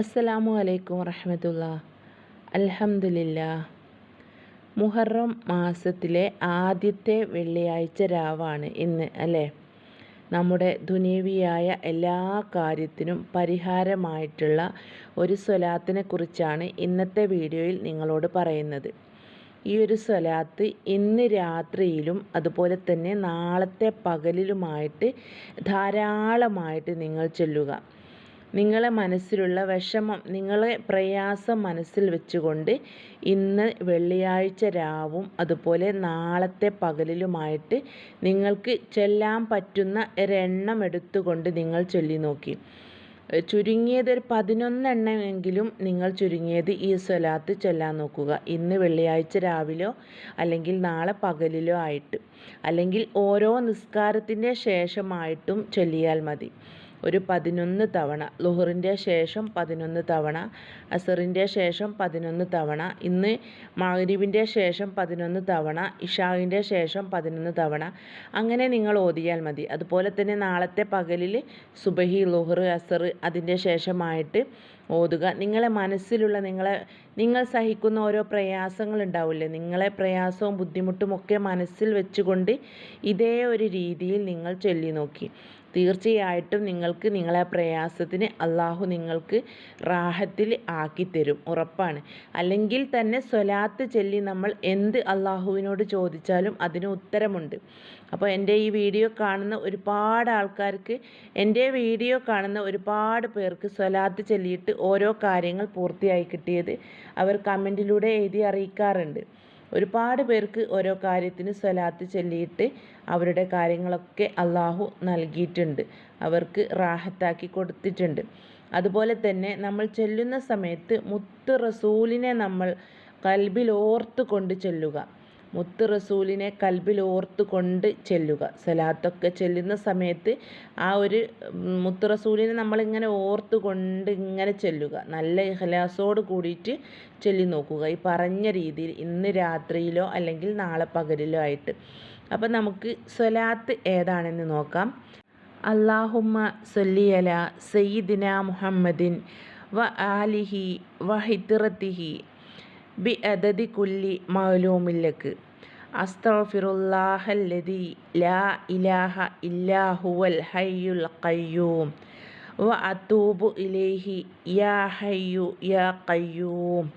അസ്സലാമു അലൈക്കും വറഹമത്തുള്ള. അൽഹംദുലില്ലാ. മുഹറം മാസത്തിലെ ആദ്യത്തെ വെള്ളിയാഴ്ച രാവാണ് ഇന്ന് അല്ലേ? നമ്മുടെ ദുനീവിയായ എല്ലാ കാര്യത്തിനും പരിഹാരമായിട്ടുള്ള ഒരു സ്വലാത്തിനെ കുറിച്ചാണ് ഇന്നത്തെ വീഡിയോയിൽ നിങ്ങളോട് പറയുന്നത്. ഈ ഒരു സ്വലാത്ത് ഇന്ന് രാത്രിയിലും അതുപോലെ തന്നെ നാളത്തെ പകലിലുമായിട്ട് ധാരാളമായിട്ട് നിങ്ങൾ ചൊല്ലുക. നിങ്ങളെ മനസ്സിലുള്ള വിഷമം നിങ്ങളെ പ്രയാസം മനസ്സിൽ വെച്ചുകൊണ്ട് ഇന്ന് വെള്ളിയാഴ്ച രാവും അതുപോലെ നാളത്തെ പകലിലുമായിട്ട് നിങ്ങൾക്ക് ചെല്ലാൻ പറ്റുന്ന ഒരെണ്ണം എടുത്തുകൊണ്ട് നിങ്ങൾ ചൊല്ലി നോക്കി. ചുരുങ്ങിയത് ഒരു പതിനൊന്നെണ്ണമെങ്കിലും നിങ്ങൾ ചുരുങ്ങിയത് ഈ സ്വലാത്ത് ചൊല്ലാൻ നോക്കുക. ഇന്ന് വെള്ളിയാഴ്ച രാവിലോ അല്ലെങ്കിൽ നാളെ പകലിലോ ആയിട്ട് അല്ലെങ്കിൽ ഓരോ നിസ്കാരത്തിന്റെ ശേഷമായിട്ടും ചൊല്ലിയാൽ മതി. ഒരു പതിനൊന്ന് തവണ. ലുഹറിന്റെ ശേഷം പതിനൊന്ന് തവണ അസറിന്റെ ശേഷം പതിനൊന്ന് തവണ ഇന്ന് മഗ്രിബിന്റെ ശേഷം പതിനൊന്ന് തവണ ഇഷാവിന്റെ ശേഷം പതിനൊന്ന് തവണ. അങ്ങനെ നിങ്ങൾ ഓതിയാൽ മതി. അതുപോലെ തന്നെ നാളത്തെ പകലിൽ സുബഹി ലുഹർ അസർ അതിന്റെ ശേഷമായിട്ട് ഓതുക. നിങ്ങളെ മനസ്സിലുള്ള നിങ്ങളെ നിങ്ങൾ സഹിക്കുന്ന ഓരോ പ്രയാസങ്ങൾ ഉണ്ടാവില്ലേ? നിങ്ങളെ പ്രയാസവും ബുദ്ധിമുട്ടും ഒക്കെ മനസ്സിൽ വെച്ചുകൊണ്ട് ഇതേ ഒരു രീതിയിൽ നിങ്ങൾ ചൊല്ലി നോക്കി. തീർച്ചയായിട്ടും നിങ്ങൾക്ക് നിങ്ങളെ പ്രയാസത്തിന് അള്ളാഹു നിങ്ങൾക്ക് റാഹത്തിൽ ആക്കിത്തരും. ഉറപ്പാണ്. അല്ലെങ്കിൽ തന്നെ സ്വലാത്ത് ചൊല്ലി നമ്മൾ എന്ത് അള്ളാഹുവിനോട് ചോദിച്ചാലും അതിന് ഉത്തരമുണ്ട്. അപ്പോൾ എന്റെ ഈ വീഡിയോ കാണുന്ന ഒരുപാട് ആൾക്കാർക്ക് എന്റെ വീഡിയോ കാണുന്ന ഒരുപാട് പേർക്ക് സ്വലാത്ത് ചൊല്ലിയിട്ട് ഓരോ കാര്യങ്ങൾ പൂർത്തിയായി കിട്ടിയത് അവർ കമന്റിലൂടെ എഴുതി അറിയിക്കാറുണ്ട്. ഒരുപാട് പേർക്ക് ഓരോ കാര്യത്തിന് സ്വലാത്ത് ചൊല്ലിയിട്ട് അവരുടെ കാര്യങ്ങളൊക്കെ അള്ളാഹു നൽകിയിട്ടുണ്ട്. അവർക്ക് റാഹത്താക്കി കൊടുത്തിട്ടുണ്ട്. അതുപോലെ തന്നെ നമ്മൾ ചെല്ലുന്ന സമയത്ത് മുത്ത് റസൂലിനെ നമ്മൾ കൽബിലോർത്ത് കൊണ്ട് ചെല്ലുക. മുത്ത് റസൂലിനെ കൽബിൽ ഓർത്ത് കൊണ്ട് ചെല്ലുക. സലാത്തൊക്കെ ചെല്ലുന്ന സമയത്ത് ആ ഒരു മുത്ത് റസൂലിനെ നമ്മളിങ്ങനെ ഓർത്ത് കൊണ്ട് ഇങ്ങനെ ചെല്ലുക. നല്ല ഇഹലാസോട് കൂടിയിട്ട് ചൊല്ലി നോക്കുക. ഈ പറഞ്ഞ രീതിയിൽ ഇന്ന് രാത്രിയിലോ അല്ലെങ്കിൽ നാളെ പകലിലോ ആയിട്ട്. അപ്പം നമുക്ക് സ്വലാത്ത് ഏതാണെന്ന് നോക്കാം. അള്ളാഹുമ്മ സൊല്ലിയല സയ്യിദിന മുഹമ്മദിൻ വ ആലിഹി വ ഹിത്തിറത്തിഹി ബി അദദി കുല്ലി മൗലൂമില്ലക്ക് അസ്തഫിറുല്ലാഹല്ലതി ലാ ഇലാഹ ഇല്ലാഹുവൽ ഹയ്യുൽ ഖയ്യൂം. വ അത്തൂബു ഇലേഹി യാ ഹയ്യു യാ ഖയ്യൂം.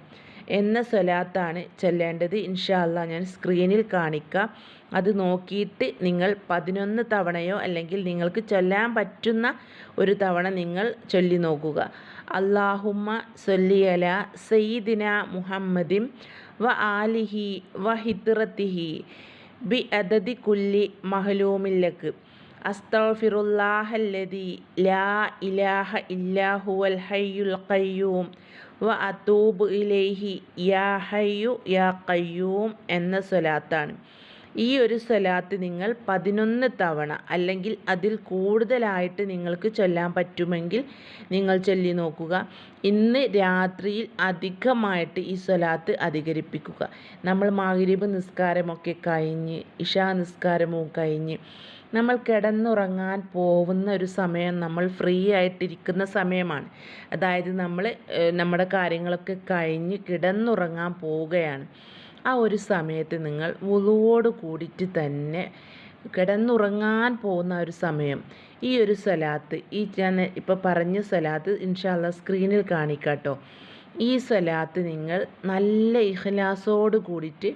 എന്ന സ്വലാത്താണ് ചെല്ലേണ്ടത്. ഇൻഷാല്ല ഞാൻ സ്ക്രീനിൽ കാണിക്കാം. അത് നോക്കിയിട്ട് നിങ്ങൾ പതിനൊന്ന് തവണയോ അല്ലെങ്കിൽ നിങ്ങൾക്ക് ചൊല്ലാൻ പറ്റുന്ന ഒരു തവണ നിങ്ങൾ ചൊല്ലി നോക്കുക. അള്ളാഹുമ്മ സൊല്ലിയല സയ്യിദിന മുഹമ്മദിം വ ആലിഹി വ ഹിത്രത്തിഹി ബി അദദി കുല്ലി മഹലൂമില്ലക്ക്. അസ്തഫിറുല്ലാഹല്ലതി ലാ ഇലാഹ ഇല്ലാഹുവൽ ഹയ്യുൽ ഖയ്യൂം വ അതൂബ് ഇലൈഹി യാ ഹയ്യു യാ ഖയ്യൂം എന്ന സ്വലാത്താണ്. ഈ ഒരു സ്വലാത്ത് നിങ്ങൾ പതിനൊന്ന് തവണ അല്ലെങ്കിൽ അതിൽ കൂടുതലായിട്ട് നിങ്ങൾക്ക് ചൊല്ലാൻ പറ്റുമെങ്കിൽ നിങ്ങൾ ചൊല്ലി നോക്കുക. ഇന്ന് രാത്രിയിൽ അധികമായിട്ട് ഈ സ്വലാത്ത് അധികരിപ്പിക്കുക. നമ്മൾ മാഗരീബ് നിസ്കാരമൊക്കെ കഴിഞ്ഞ് ഇഷാ നിസ്കാരവും കഴിഞ്ഞ് നമ്മൾ കിടന്നുറങ്ങാൻ പോകുന്ന ഒരു സമയം നമ്മൾ ഫ്രീ ആയിട്ടിരിക്കുന്ന സമയമാണ്. അതായത് നമ്മൾ നമ്മുടെ കാര്യങ്ങളൊക്കെ കഴിഞ്ഞ് കിടന്നുറങ്ങാൻ പോവുകയാണ്. ആ ഒരു സമയത്ത് നിങ്ങൾ വുളുവോട് കൂടിയിട്ട് തന്നെ കിടന്നുറങ്ങാൻ പോകുന്ന ഒരു സമയം. ഈ ഒരു സ്വലാത്ത് ഈ ഞാൻ ഇപ്പോൾ പറഞ്ഞ സ്വലാത്ത് ഇൻഷാല്ല സ്ക്രീനിൽ കാണിക്കാട്ടോ. ഈ സ്വലാത്ത് നിങ്ങൾ നല്ല ഇഹ്ലാസോട് കൂടിയിട്ട്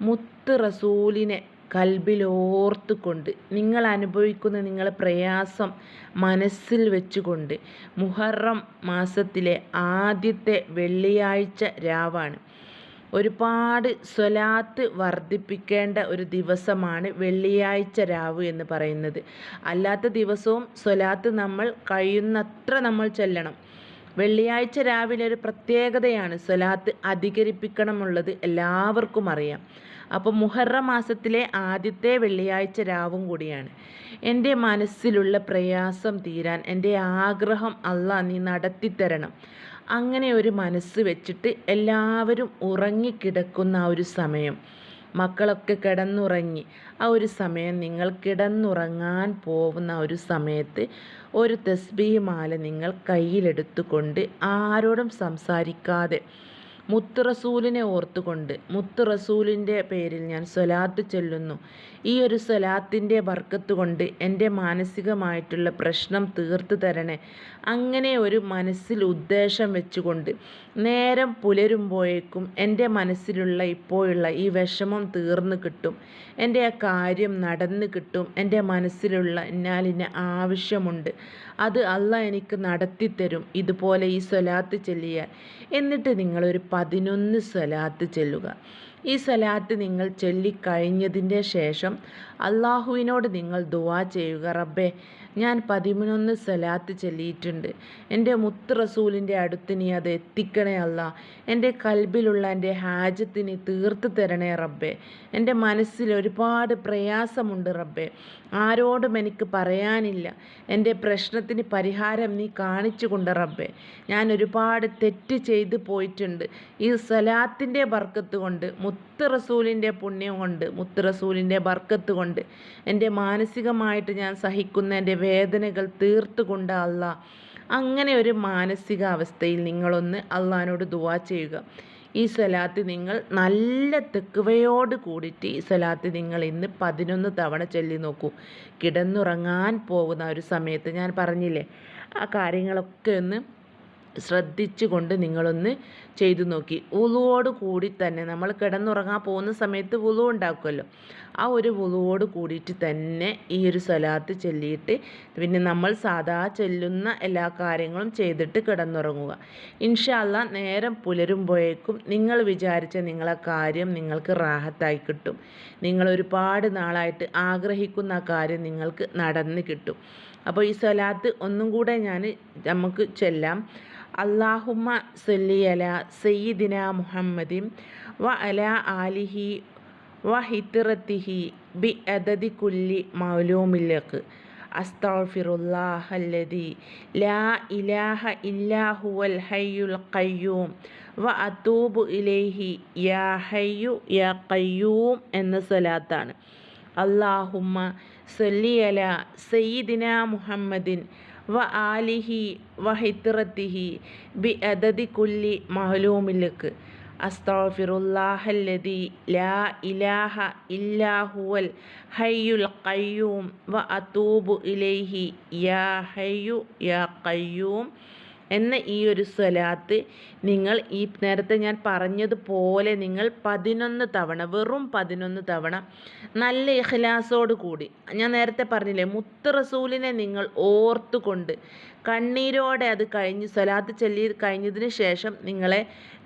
മുത്ത് റസൂലിനെ കൽബിലോർത്ത് കൊണ്ട് നിങ്ങൾ അനുഭവിക്കുന്ന നിങ്ങളെ പ്രയാസം മനസ്സിൽ വെച്ചുകൊണ്ട് മുഹറം മാസത്തിലെ ആദ്യത്തെ വെള്ളിയാഴ്ച രാവാണ്. ഒരുപാട് സ്വലാത്ത് വർദ്ധിപ്പിക്കേണ്ട ഒരു ദിവസമാണ് വെള്ളിയാഴ്ച രാവ് എന്ന് പറയുന്നത്. അല്ലാത്ത ദിവസവും സ്വലാത്ത് നമ്മൾ കഴിയുന്നത്ര നമ്മൾ ചെല്ലണം. വെള്ളിയാഴ്ച രാവിലെ ഒരു പ്രത്യേകതയാണ് സ്വലാത്ത് അധികരിപ്പിക്കണമുള്ളത് എല്ലാവർക്കും അറിയാം. അപ്പോൾ മുഹറ മാസത്തിലെ ആദ്യത്തെ വെള്ളിയാഴ്ച രാവും കൂടിയാണ്. എന്റെ മനസ്സിലുള്ള പ്രയാസം തീരാൻ എന്റെ ആഗ്രഹം അല്ല നീ നടത്തിത്തരണം. അങ്ങനെ ഒരു മനസ്സ് വെച്ചിട്ട് എല്ലാവരും ഉറങ്ങിക്കിടക്കുന്ന ആ ഒരു സമയം. മക്കളൊക്കെ കിടന്നുറങ്ങി. ആ ഒരു സമയം നിങ്ങൾ കിടന്നുറങ്ങാൻ പോകുന്ന ഒരു സമയത്ത് ഒരു തസ്ബീഹ് മാല നിങ്ങൾ കയ്യിലെടുത്തുകൊണ്ട് ആരോടും സംസാരിക്കാതെ മുത്ത് റസൂലിനെ ഓർത്തുകൊണ്ട് മുത്ത് റസൂലിന്റെ പേരിൽ ഞാൻ സ്വലാത്ത് ചൊല്ലുന്നു. ഈ ഒരു സ്വലാത്തിന്റെ ബർക്കത്ത് കൊണ്ട് എന്റെ മാനസികമായിട്ടുള്ള പ്രശ്നം തീർത്തു തരണേ. അങ്ങനെ ഒരു മനസ്സിൽ ഉദ്ദേശം വെച്ചുകൊണ്ട് നേരം പുലരുമ്പോഴേക്കും എന്റെ മനസ്സിലുള്ള ഇപ്പോഴുള്ള ഈ വിഷമം തീർന്നു കിട്ടും. എന്റെ ആ കാര്യം നടന്നു കിട്ടും. എന്റെ മനസ്സിലുള്ള എന്നാലിന് ആവശ്യമുണ്ട്. അത് അല്ല എനിക്ക് നടത്തിത്തരും. ഇതുപോലെ ഈ സ്വലാത്ത് ചെല്ലിയാൽ എന്നിട്ട് നിങ്ങളൊരു പതിനൊന്ന് സ്വലാത്ത് ചെല്ലുക. ഈ സ്വലാത്ത് നിങ്ങൾ ചൊല്ലിക്കഴിഞ്ഞതിന്റെ ശേഷം അള്ളാഹുവിനോട് നിങ്ങൾ ദുവാ ചെയ്യുക. റബ്ബേ ഞാൻ പതിമൂന്നൊന്ന് സലാത്ത് ചൊല്ലിയിട്ടുണ്ട്. എന്റെ മുത്ത് റസൂലിന്റെ അടുത്ത് നീ അത് എത്തിക്കണേ അല്ല. എന്റെ കൽബിലുള്ള എന്റെ ഹാജത്തിന് തീർത്ത് തരണേ റബ്ബേ. എന്റെ മനസ്സിൽ ഒരുപാട് പ്രയാസമുണ്ട് റബ്ബേ. ആരോടും എനിക്ക് പറയാനില്ല. എന്റെ പ്രശ്നത്തിന് പരിഹാരം നീ കാണിച്ചു കൊണ്ട് റബ്ബേ. ഞാൻ ഒരുപാട് തെറ്റ് ചെയ്തു പോയിട്ടുണ്ട്. ഈ സലാത്തിന്റെ ബർക്കത്ത് കൊണ്ട് മുത്ത് റസൂലിന്റെ പുണ്യം കൊണ്ട് മുത്ത് റസൂലിന്റെ ബർക്കത്ത് കൊണ്ട് എന്റെ മാനസികമായിട്ട് ഞാൻ സഹിക്കുന്ന എന്റെ വേദനകൾ തീർത്തുകൊണ്ട് അല്ല അങ്ങനെ ഒരു മാനസികാവസ്ഥയിൽ നിങ്ങളൊന്ന് അള്ളഹാനോട് ദുവാ ചെയ്യുക. ഈ സലാത്ത് നിങ്ങൾ നല്ല തെക്കുവയോട് കൂടിയിട്ട് ഈ സലാത്ത് നിങ്ങൾ ഇന്ന് പതിനൊന്ന് തവണ ചൊല്ലി നോക്കൂ. കിടന്നുറങ്ങാൻ പോകുന്ന ഒരു സമയത്ത് ഞാൻ പറഞ്ഞില്ലേ ആ കാര്യങ്ങളൊക്കെ ഒന്ന് ശ്രദ്ധിച്ചുകൊണ്ട് നിങ്ങളൊന്ന് ചെയ്തു നോക്കി. ഉളുവോട് കൂടി തന്നെ നമ്മൾ കിടന്നുറങ്ങാൻ പോകുന്ന സമയത്ത് ഉളു ഉണ്ടാക്കുമല്ലോ. ആ ഒരു ഉളുവോട് കൂടിയിട്ട് തന്നെ ഈ ഒരു സ്വലാത്ത് ചൊല്ലിയിട്ട് പിന്നെ നമ്മൾ സാധാ ചൊല്ലുന്ന എല്ലാ കാര്യങ്ങളും ചെയ്തിട്ട് കിടന്നുറങ്ങുക. ഇൻഷാല്ല നേരം പുലരുമ്പോഴേക്കും നിങ്ങൾ വിചാരിച്ച നിങ്ങളെ കാര്യം നിങ്ങൾക്ക് റാഹത്തായി കിട്ടും. നിങ്ങൾ ഒരുപാട് നാളായിട്ട് ആഗ്രഹിക്കുന്ന കാര്യം നിങ്ങൾക്ക് നടന്ന് കിട്ടും. അപ്പോൾ ഈ സ്വലാത്ത് ഒന്നും കൂടെ ഞാൻ നമുക്ക് ചെല്ലാം. അള്ളാഹുമ്മ അല സയ്യിദിന മുഹമ്മദിൻ വ അല ആലിഹി വ ഹിത്തിറത്തിഹി ബി അദദി കുല്ലി മൗലൂമില്ലക്ക് അസ്തഫിറുല്ലാഹല്ലതി ലാ ഇലാഹ ഇല്ലാഹുവൽ ഹയ്യുൽ ഖയ്യൂം. വ അത്തൂബു ഇലൈഹി യാ ഹയ്യു യാ ഖയ്യൂം എന്ന സ്വലാത്താണ് അള്ളാഹുമ്മ അല സയ്യിദിന മുഹമ്മദിൻ വ ആലിഹി വ ബി അദദി കുല്ലി മഹലൂമിലേക്ക്. അസ്തഫിറുല്ലാഹല്ലതി ലാ ഇലാഹ ഇല്ലാഹുവൽ ഹയ്യുൽ കയ്യൂം വ അതൂബു ഇലൈഹി യാ ഹയ്യു യാ ഖയ്യൂം എന്ന ഈ ഒരു സ്വലാത്ത് നിങ്ങൾ ഈ നേരത്തെ ഞാൻ പറഞ്ഞതുപോലെ നിങ്ങൾ പതിനൊന്ന് തവണ വെറും പതിനൊന്ന് തവണ നല്ല ഇഖ്ലാസോട് കൂടി. ഞാൻ നേരത്തെ പറഞ്ഞില്ലേ മുത്ത് റസൂലിനെ നിങ്ങൾ ഓർത്തുകൊണ്ട് കണ്ണീരോടെ അത് കഴിഞ്ഞ് സ്വലാത്ത് ചൊല്ലി കഴിഞ്ഞതിന് ശേഷം നിങ്ങളെ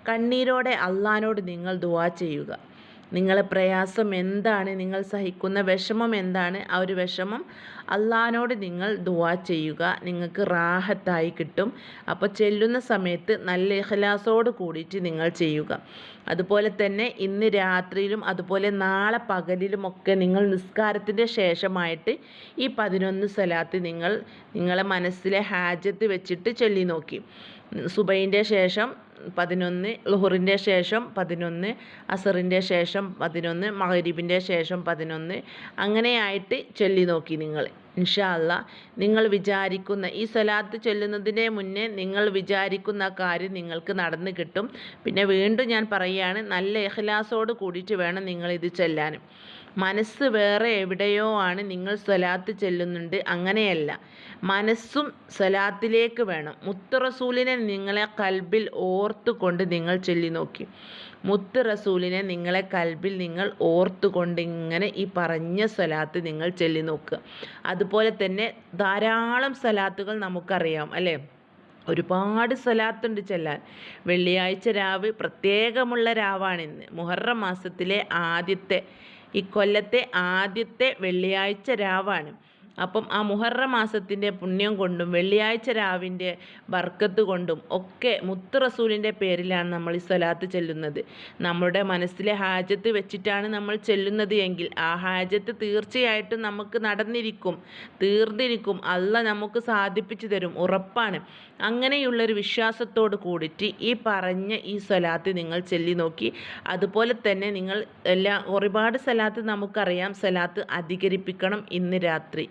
കണ്ണീരോടെ അള്ളഹാനോട് നിങ്ങൾ ദുവാ ചെയ്യുക. നിങ്ങളെ പ്രയാസം എന്താണ്? നിങ്ങൾ സഹിക്കുന്ന വിഷമം എന്താണ്? ആ ഒരു വിഷമം അള്ളഹാനോട് നിങ്ങൾ ദുവാ ചെയ്യുക. നിങ്ങൾക്ക് റാഹത്തായി കിട്ടും. അപ്പോൾ ചെല്ലുന്ന സമയത്ത് നല്ല ഇഹ്ലാസോട് കൂടിയിട്ട് നിങ്ങൾ ചെയ്യുക. അതുപോലെ തന്നെ ഇന്ന് രാത്രിയിലും അതുപോലെ നാളെ പകലിലുമൊക്കെ നിങ്ങൾ നിസ്കാരത്തിന്റെ ശേഷമായിട്ട് ഈ പതിനൊന്ന് സ്ഥലത്ത് നിങ്ങൾ നിങ്ങളെ മനസ്സിലെ ഹാജത്ത് വെച്ചിട്ട് ചൊല്ലി നോക്കി. സുബൈന്റെ ശേഷം പതിനൊന്ന് ലുഹറിന്റെ ശേഷം പതിനൊന്ന് അസറിന്റെ ശേഷം പതിനൊന്ന് മഹരീബിന്റെ ശേഷം പതിനൊന്ന്. അങ്ങനെയായിട്ട് ചൊല്ലി നോക്കി നിങ്ങൾ. ഇൻഷാ നിങ്ങൾ വിചാരിക്കുന്ന ഈ സ്വലാത്ത് ചൊല്ലുന്നതിന് മുന്നേ നിങ്ങൾ വിചാരിക്കുന്ന കാര്യം നിങ്ങൾക്ക് നടന്നു കിട്ടും. പിന്നെ വീണ്ടും ഞാൻ പറയുകയാണ് നല്ല എഹ്ലാസോട് കൂടിയിട്ട് വേണം നിങ്ങൾ ഇത് ചൊല്ലാനും മനസ്സ് വേറെ എവിടെയോ ആണ് നിങ്ങൾ സ്വലാത്ത് ചെല്ലുന്നുണ്ട്. അങ്ങനെയല്ല. മനസ്സും സ്വലാത്തിലേക്ക് വേണം. മുത്ത് റസൂലിനെ നിങ്ങളെ കൽബിൽ ഓർത്തുകൊണ്ട് നിങ്ങൾ ചൊല്ലി നോക്കി. മുത്ത് റസൂലിനെ നിങ്ങളെ കൽബിൽ നിങ്ങൾ ഓർത്തുകൊണ്ട് ഇങ്ങനെ ഈ പറഞ്ഞ സ്വലാത്ത് നിങ്ങൾ ചൊല്ലി നോക്കുക. അതുപോലെ തന്നെ ധാരാളം സ്വലാത്തുകൾ നമുക്കറിയാം അല്ലേ? ഒരുപാട് സ്വലാത്തുണ്ട് ചെല്ലാൻ. വെള്ളിയാഴ്ച രാവ് പ്രത്യേകമുള്ള രാവാണിന്ന് മുഹറം മാസത്തിലെ ആദ്യത്തെ ഈ കൊല്ലത്തെ ആദ്യത്തെ വെള്ളിയാഴ്ച രാവാണ്. അപ്പം ആ മുഹറ മാസത്തിന്റെ പുണ്യം കൊണ്ടും വെള്ളിയാഴ്ച രാവിന്റെ ബർക്കത്ത് കൊണ്ടും ഒക്കെ മുത്ത് റസൂലിന്റെ പേരിലാണ് നമ്മൾ ഈ സ്വലാത്ത് ചെല്ലുന്നത്. നമ്മുടെ മനസ്സിലെ ഹാജത്ത് വെച്ചിട്ടാണ് നമ്മൾ ചെല്ലുന്നത് എങ്കിൽ ആ ഹാജത്ത് തീർച്ചയായിട്ടും നമുക്ക് നടന്നിരിക്കും തീർന്നിരിക്കും. അല്ല നമുക്ക് സാധിപ്പിച്ചു തരും ഉറപ്പാണ്. അങ്ങനെയുള്ളൊരു വിശ്വാസത്തോട് കൂടിയിട്ട് ഈ പറഞ്ഞ ഈ സ്വലാത്ത് നിങ്ങൾ ചെല്ലി നോക്കി. അതുപോലെ തന്നെ നിങ്ങൾ എല്ലാ ഒരുപാട് സ്ഥലത്ത് നമുക്കറിയാം. സ്ഥലത്ത് അധികരിപ്പിക്കണം ഇന്ന് രാത്രി.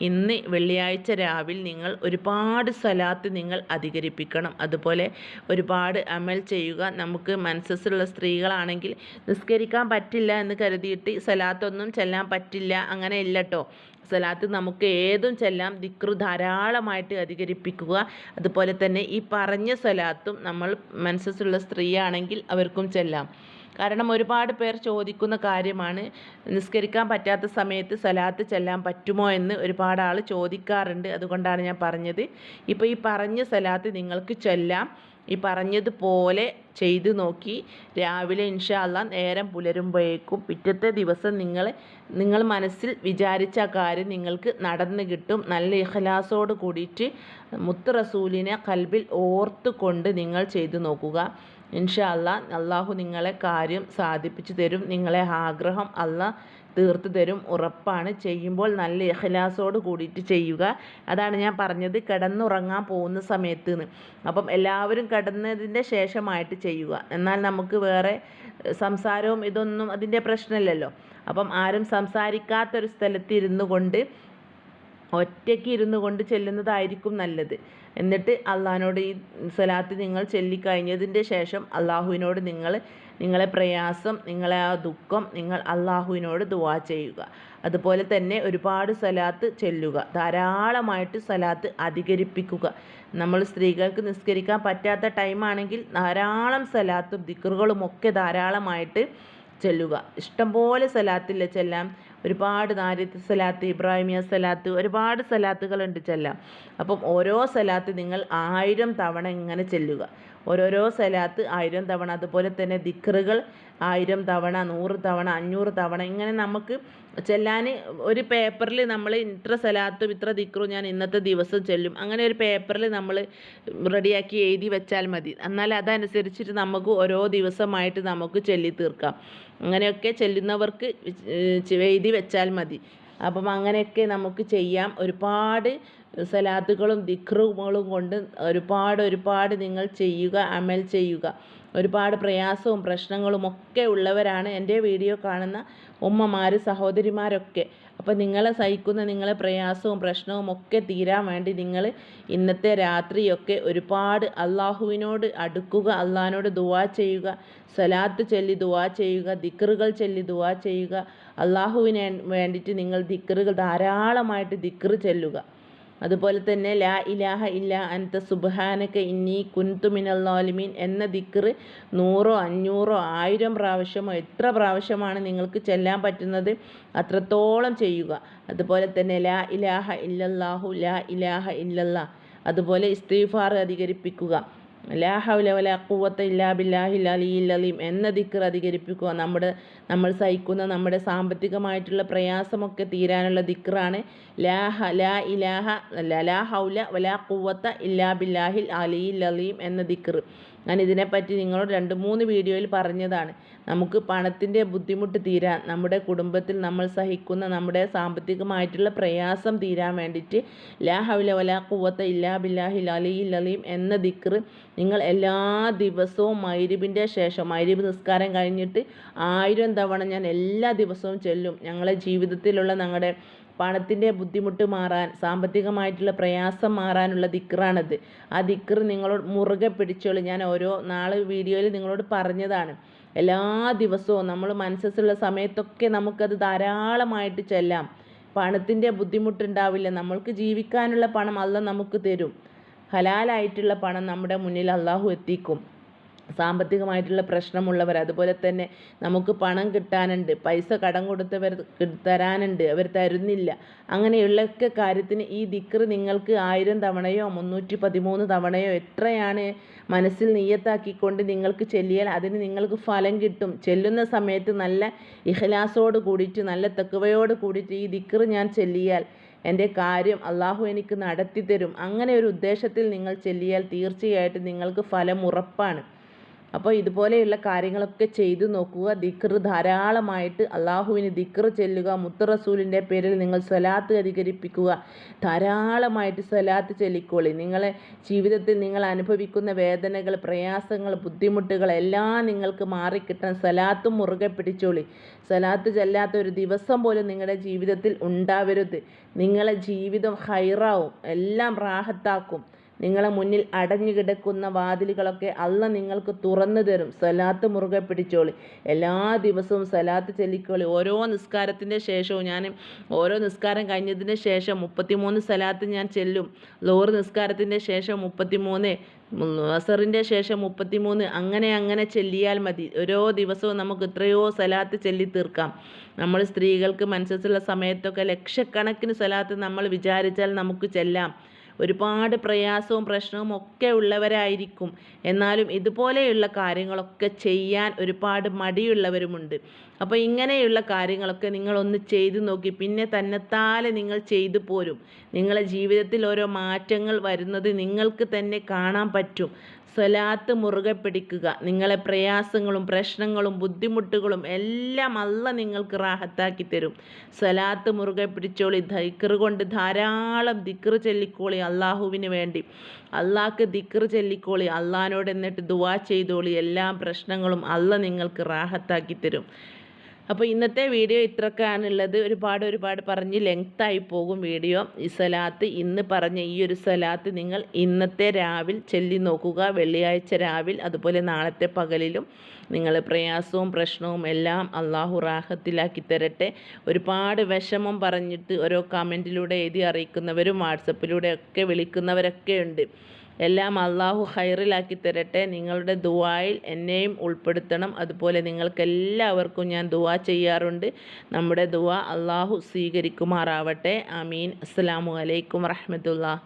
ഇന്ന് വെള്ളിയാഴ്ച രാവിലെ നിങ്ങൾ ഒരുപാട് സ്വലാത്ത് നിങ്ങൾ അധികരിപ്പിക്കണം. അതുപോലെ ഒരുപാട് അമൽ ചെയ്യുക. നമുക്ക് മനസ്സുള്ള സ്ത്രീകളാണെങ്കിൽ നിസ്കരിക്കാൻ പറ്റില്ല എന്ന് കരുതിയിട്ട് സ്വലാത്തൊന്നും ചെല്ലാൻ പറ്റില്ല. അങ്ങനെ ഇല്ല കേട്ടോ സ്ഥലത്ത് നമുക്ക് ഏതും ചെല്ലാം ദിക്റു ധാരാളമായിട്ട് അധികരിപ്പിക്കുക. അതുപോലെ തന്നെ ഈ പറഞ്ഞ സ്ഥലത്തും നമ്മൾ മനസ്സസ്സുള്ള സ്ത്രീയാണെങ്കിൽ അവർക്കും ചെല്ലാം. കാരണം ഒരുപാട് പേർ ചോദിക്കുന്ന കാര്യമാണ് നിസ്കരിക്കാൻ പറ്റാത്ത സമയത്ത് സലാത്ത് ചെല്ലാൻ പറ്റുമോ എന്ന് ഒരുപാട് ആൾ ചോദിക്കാറുണ്ട്. അതുകൊണ്ടാണ് ഞാൻ പറഞ്ഞത്. ഇപ്പോൾ ഈ പറഞ്ഞ സലാത്ത് നിങ്ങൾക്ക് ചെല്ലാം. ഈ പറഞ്ഞതുപോലെ ചെയ്ത് നോക്കി. രാവിലെ ഇൻഷാല്ല നേരം പുലരുമ്പോഴേക്കും പിറ്റത്തെ ദിവസം നിങ്ങൾ നിങ്ങൾ മനസ്സിൽ വിചാരിച്ച കാര്യം നിങ്ങൾക്ക് നടന്നു കിട്ടും. നല്ല ഇഖലാസോട് കൂടിയിട്ട് മുത്ത് റസൂലിനെ കൽബിൽ ഓർത്തുകൊണ്ട് നിങ്ങൾ ചെയ്തു നോക്കുക. ഇൻഷാ അല്ലാ അള്ളാഹു നിങ്ങളെ കാര്യം സാധിപ്പിച്ചു തരും നിങ്ങളെ ആഗ്രഹം അല്ല തീർത്തു തരും ഉറപ്പാണ്. ചെയ്യുമ്പോൾ നല്ല ഇഖലാസോട് കൂടിയിട്ട് ചെയ്യുക. അതാണ് ഞാൻ പറഞ്ഞത് കിടന്നുറങ്ങാൻ പോകുന്ന സമയത്ത് നിന്ന് അപ്പം എല്ലാവരും കിടന്നതിന്റെ ശേഷമായിട്ട് ചെയ്യുക. എന്നാൽ നമുക്ക് വേറെ സംസാരവും ഇതൊന്നും അതിന്റെ പ്രശ്നമില്ലല്ലോ. അപ്പം ആരും സംസാരിക്കാത്തൊരു സ്ഥലത്ത് ഇരുന്നു കൊണ്ട് ഒറ്റയ്ക്ക് ഇരുന്നു കൊണ്ട് ചെല്ലുന്നതായിരിക്കും നല്ലത്. എന്നിട്ട് അള്ളാഹിനോട് ഈ സ്വലാത്ത് നിങ്ങൾ ചൊല്ലിക്കഴിഞ്ഞതിന്റെ ശേഷം അള്ളാഹുവിനോട് നിങ്ങൾ നിങ്ങളെ പ്രയാസം നിങ്ങളെ ആ ദുഃഖം നിങ്ങൾ അള്ളാഹുവിനോട് ദുവാ ചെയ്യുക. അതുപോലെ തന്നെ ഒരുപാട് സലാത്ത് ചൊല്ലുക. ധാരാളമായിട്ട് സലാത്ത് അധികരിപ്പിക്കുക. നമ്മൾ സ്ത്രീകൾക്ക് നിസ്കരിക്കാൻ പറ്റാത്ത ടൈമാണെങ്കിൽ ധാരാളം സലാത്തും ദിക്കറുകളും ഒക്കെ ധാരാളമായിട്ട് ചെല്ലുക. ഇഷ്ടംപോലെ സലാത്തില്ല ചെല്ലാം ഒരുപാട് നാരിത്ത് സലാത്ത് ഇബ്രാഹിമിയ സലാത്ത് ഒരുപാട് സലാത്തുകളുണ്ട് ചെല്ലാം. അപ്പം ഓരോ സലാത്ത് നിങ്ങൾ ആയിരം തവണ ഇങ്ങനെ ചെല്ലുക. ഓരോരോ സലാത്ത് ആയിരം തവണ അതുപോലെ തന്നെ ദിക്റുകൾ ആയിരം തവണ നൂറ് തവണ അഞ്ഞൂറ് തവണ ഇങ്ങനെ നമുക്ക് ചെല്ലാൻ ഒരു പേപ്പറിൽ നമ്മൾ ഇത്ര സലാത്തും ഇത്ര ദിക്റും ഞാൻ ഇന്നത്തെ ദിവസം ചെല്ലും. അങ്ങനെ ഒരു പേപ്പറിൽ നമ്മൾ റെഡിയാക്കി എഴുതി വെച്ചാൽ മതി. എന്നാൽ അതനുസരിച്ചിട്ട് നമുക്ക് ഓരോ ദിവസമായിട്ട് നമുക്ക് ചൊല്ലി തീർക്കാം അങ്ങനെയൊക്കെ ചെല്ലുന്നവർക്ക് എഴുതി വെച്ചാൽ മതി. അപ്പം അങ്ങനെയൊക്കെ നമുക്ക് ചെയ്യാം. ഒരുപാട് സലാത്തുകളും ദിക്റുകളും കൊണ്ട് ഒരുപാട് ഒരുപാട് നിങ്ങൾ ചെയ്യുക അമൽ ചെയ്യുക. ഒരുപാട് പ്രയാസവും പ്രശ്നങ്ങളും ഒക്കെ ഉള്ളവരാണ് എന്റെ വീഡിയോ കാണുന്ന ഉമ്മമാർ സഹോദരിമാരൊക്കെ. അപ്പോൾ നിങ്ങളെ സഹിക്കുന്ന നിങ്ങളെ പ്രയാസവും പ്രശ്നവും ഒക്കെ തീരാൻ വേണ്ടി നിങ്ങൾ ഇന്നത്തെ രാത്രിയൊക്കെ ഒരുപാട് അള്ളാഹുവിനോട് അടുക്കുക അള്ളാഹിനോട് ദുവാ ചെയ്യുക സലാത്ത് ചൊല്ലി ദുവാ ചെയ്യുക ദിക്റുകൾ ചൊല്ലി ദുവാ ചെയ്യുക. അള്ളാഹുവിന് വേണ്ടിയിട്ട് നിങ്ങൾ ദിക്റുകൾ ധാരാളമായിട്ട് ദിക്റ് ചെല്ലുക. അതുപോലെ തന്നെ ലാ ഇലാഹ ഇല്ല അൻത സുബ്ഹാനക ഇന്നി കുൻതു മിനല്ലാലിമീൻ എന്ന ദിക്റ് നൂറോ അഞ്ഞൂറോ ആയിരം പ്രാവശ്യമോ എത്ര പ്രാവശ്യമാണ് നിങ്ങൾക്ക് ചെല്ലാൻ പറ്റുന്നത്? അത്രത്തോളം ചെയ്യുക. അതുപോലെ തന്നെ ലാ ഇലാഹ ഇല്ലല്ലാഹു ലാ ഇലാഹ ഇല്ലല്ലാ. അതുപോലെ ഇസ്തീഫാർ അധികരിപ്പിക്കുക. ലാ ഹൗല ഇല്ലാ എന്ന ദിക്കർ അധികരിപ്പിക്കുക. നമ്മുടെ നമ്മൾ സഹിക്കുന്ന നമ്മുടെ സാമ്പത്തികമായിട്ടുള്ള പ്രയാസമൊക്കെ തീരാനുള്ള ദിക്കറാണ് ലാ ലാ ഇലാഹ ലാ ഹൗല ഇല്ലാ ബില്ലാഹിൽ അലിയിൽ അലീം എന്ന ദിക്ർ. ഞാൻ ഇതിനെപ്പറ്റി നിങ്ങളോട് രണ്ട് മൂന്ന് വീഡിയോയിൽ പറഞ്ഞതാണ്. നമുക്ക് പണത്തിന്റെ ബുദ്ധിമുട്ട് തീരാൻ നമ്മുടെ കുടുംബത്തിൽ നമ്മൾ സഹിക്കുന്ന നമ്മുടെ സാമ്പത്തികമായിട്ടുള്ള പ്രയാസം തീരാൻ വേണ്ടിയിട്ട് ലാ ഹൗല വലാ കുവത്ത ഇല്ലാ ബില്ലാഹി അലിയിൽ അലീം എന്ന ദിക്ർ നിങ്ങൾ എല്ലാ ദിവസവും മൈരിബിന്റെ ശേഷം മൈരിബ് നിസ്കാരം കഴിഞ്ഞിട്ട് ആയിരം തവണ ഞാൻ എല്ലാ ദിവസവും ചെല്ലും. ഞങ്ങളെ ജീവിതത്തിലുള്ള ഞങ്ങളുടെ പണത്തിന്റെ ബുദ്ധിമുട്ട് മാറാൻ സാമ്പത്തികമായിട്ടുള്ള പ്രയാസം മാറാനുള്ള ദിക്റാണത്. ആ ദിക്ർ നിങ്ങളോട് മുറുകെ പിടിച്ചോളൂ. ഞാൻ ഓരോ നാളെ വീഡിയോയിൽ നിങ്ങളോട് പറഞ്ഞതാണ്. എല്ലാ ദിവസവും നമ്മൾ മനസ്സുള്ള സമയത്തൊക്കെ നമുക്കത് ധാരാളമായിട്ട് ചെല്ലാം. പണത്തിന്റെ ബുദ്ധിമുട്ടുണ്ടാവില്ല. നമ്മൾക്ക് ജീവിക്കാനുള്ള പണം അല്ല നമുക്ക് തരും. ഹലാലായിട്ടുള്ള പണം നമ്മുടെ മുന്നിൽ അള്ളാഹു എത്തിക്കും. സാമ്പത്തികമായിട്ടുള്ള പ്രശ്നമുള്ളവർ അതുപോലെ തന്നെ നമുക്ക് പണം കിട്ടാനുണ്ട് പൈസ കടം കൊടുത്തവർ തരാനുണ്ട് അവർ തരുന്നില്ല. അങ്ങനെയുള്ളൊക്കെ കാര്യത്തിന് ഈ ദിക്ർ നിങ്ങൾക്ക് ആയിരം തവണയോ മുന്നൂറ്റി പതിമൂന്ന് തവണയോ എത്രയാണ് മനസ്സിൽ നീയത്താക്കിക്കൊണ്ട് നിങ്ങൾക്ക് ചെല്ലിയാൽ അതിന് നിങ്ങൾക്ക് ഫലം കിട്ടും. ചെല്ലുന്ന സമയത്ത് നല്ല ഇഹ്ലാസോട് കൂടിയിട്ട് നല്ല തെക്കുവയോട് കൂടിയിട്ട് ഈ ദിക്ർ ഞാൻ ചെല്ലിയാൽ എന്റെ കാര്യം അള്ളാഹു എനിക്ക് നടത്തി തരും അങ്ങനെ ഒരു ഉദ്ദേശത്തിൽ നിങ്ങൾ ചെല്ലിയാൽ തീർച്ചയായിട്ടും നിങ്ങൾക്ക് ഫലം ഉറപ്പാണ്. അപ്പോൾ ഇതുപോലെയുള്ള കാര്യങ്ങളൊക്കെ ചെയ്തു നോക്കുക. ദിക്ർ ധാരാളമായിട്ട് അള്ളാഹുവിന് ദിക്ർ ചെല്ലുക. മുത്ത് റസൂലിന്റെ പേരിൽ നിങ്ങൾ സ്വലാത്ത് അധികരിപ്പിക്കുക. ധാരാളമായിട്ട് സ്വലാത്ത് ചെല്ലിക്കോളി. നിങ്ങളെ ജീവിതത്തിൽ നിങ്ങൾ അനുഭവിക്കുന്ന വേദനകൾ പ്രയാസങ്ങൾ ബുദ്ധിമുട്ടുകൾ എല്ലാം നിങ്ങൾക്ക് മാറിക്കിട്ടാൻ സ്വലാത്ത് മുറുകെ പിടിച്ചോളി. സ്വലാത്ത് ചെല്ലാത്ത ഒരു ദിവസം പോലും നിങ്ങളുടെ ജീവിതത്തിൽ ഉണ്ടാവരുത്. നിങ്ങളെ ജീവിതം ഹൈറാവും. എല്ലാം റാഹത്താക്കും. നിങ്ങളെ മുന്നിൽ അടഞ്ഞു കിടക്കുന്ന വാതിലുകളൊക്കെ അല്ല നിങ്ങൾക്ക് തുറന്നു തരും. സലാത്ത് മുറുകെ പിടിച്ചോളി. എല്ലാ ദിവസവും സലാത്ത് ചൊല്ലിക്കോളി. ഓരോ നിസ്കാരത്തിന്റെ ശേഷവും ഞാൻ ഓരോ നിസ്കാരം കഴിഞ്ഞതിന് ശേഷം മുപ്പത്തിമൂന്ന് സലാത്ത് ഞാൻ ചെല്ലും. ലോർ നിസ്കാരത്തിന്റെ ശേഷം മുപ്പത്തിമൂന്ന് അസറിന്റെ ശേഷം മുപ്പത്തിമൂന്ന് അങ്ങനെ അങ്ങനെ ചെല്ലിയാൽ മതി. ഓരോ ദിവസവും നമുക്ക് എത്രയോ സലാത്ത് ചെല്ലി തീർക്കാം. നമ്മൾ സ്ത്രീകൾക്ക് മനസ്സിലുള്ള സമയത്തൊക്കെ ലക്ഷക്കണക്കിന് സലാത്ത് നമ്മൾ വിചാരിച്ചാൽ നമുക്ക് ചെല്ലാം. ഒരുപാട് പ്രയാസവും പ്രശ്നവും ഒക്കെ ഉള്ളവരായിരിക്കും. എന്നാലും ഇതുപോലെയുള്ള കാര്യങ്ങളൊക്കെ ചെയ്യാൻ ഒരുപാട് മടിയുള്ളവരുമുണ്ട്. അപ്പോൾ ഇങ്ങനെയുള്ള കാര്യങ്ങളൊക്കെ നിങ്ങളൊന്ന് ചെയ്തു നോക്കി. പിന്നെ തന്നെത്താലെ നിങ്ങൾ ചെയ്തു പോരും. നിങ്ങളെ ജീവിതത്തിൽ ഓരോ മാറ്റങ്ങൾ വരുന്നത് നിങ്ങൾക്ക് തന്നെ കാണാൻ പറ്റും. സ്വലാത്ത് മുറുകെ പിടിക്കുക. നിങ്ങളെ പ്രയാസങ്ങളും പ്രശ്നങ്ങളും ബുദ്ധിമുട്ടുകളും എല്ലാം അല്ല നിങ്ങൾക്ക് റാഹത്താക്കി തരും. സ്വലാത്ത് മുറുകെ പിടിച്ചോളി ദൈക്കറ് കൊണ്ട് ധാരാളം ദിക്കറ് ചൊല്ലിക്കോളി അള്ളാഹുവിന് വേണ്ടി. അള്ളാഹ്ക്ക് ദിക്കറ് ചൊല്ലിക്കോളി അള്ളഹാനോട് എന്നിട്ട് ദുവാ ചെയ്തോളി. എല്ലാ പ്രശ്നങ്ങളും അല്ല നിങ്ങൾക്ക് റാഹത്താക്കി തരും. അപ്പോൾ ഇന്നത്തെ വീഡിയോ ഇത്രക്കാണുള്ളത്. ഒരുപാട് ഒരുപാട് പറഞ്ഞ് ലെങ്ത്തായി പോകും വീഡിയോ. ഈ സലാത്ത് ഇന്ന് പറഞ്ഞ ഈ ഒരു സലാത്ത് നിങ്ങൾ ഇന്നത്തെ രാവിൽ ചെല്ലി നോക്കുക. വെള്ളിയാഴ്ച രാവിൽ അതുപോലെ നാളത്തെ പകലിലും നിങ്ങൾ പ്രയാസവും പ്രശ്നവും എല്ലാം അള്ളാഹു റാഹത്തിലാക്കി തരട്ടെ. ഒരുപാട് വിഷമം പറഞ്ഞിട്ട് ഓരോ കമന്റിലൂടെ എഴുതി അറിയിക്കുന്നവരും വാട്സപ്പിലൂടെ ഒക്കെ വിളിക്കുന്നവരൊക്കെ ഉണ്ട്. എല്ലാം അള്ളാഹു ഹൈറിലാക്കി തരട്ടെ. നിങ്ങളുടെ ദുവായിൽ എന്നെയും ഉൾപ്പെടുത്തണം. അതുപോലെ നിങ്ങൾക്കെല്ലാവർക്കും ഞാൻ ദുവാ ചെയ്യാറുണ്ട്. നമ്മുടെ ദുവാ അള്ളാഹു സ്വീകരിക്കുമാറാവട്ടെ. അമീൻ അസ്സാം അലൈക്കും വറഹമത്തുള്ള